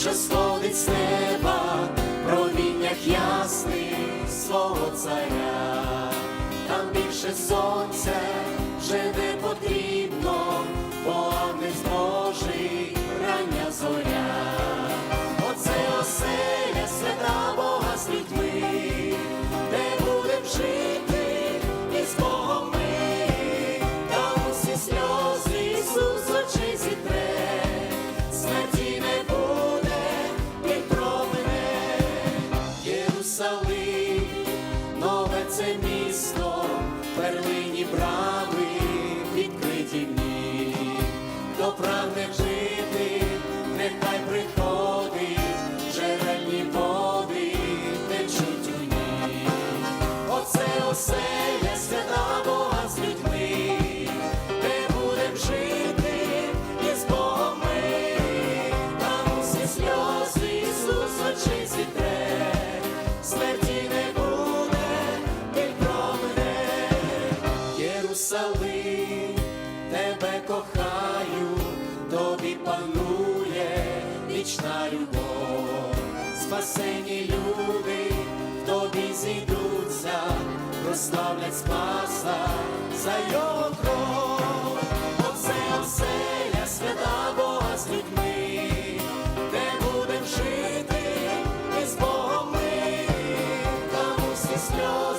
що сходить з неба, проміннях ясних свого царя, там більше сонця вже. Єрусалим, нове це місто, перлині брами, відкриті дні. Хто прагне жити, нехай приходить, джерельні води течуть у ній. Оце оселя Єрусалим, тебе кохаю, тобі панує вічна любов, спасені люди, тобі зійдуться, прославлять Спаса за його кров, оце оселя, свята Бога з людьми, де будем жити, і з Богом ми, там усі сльози.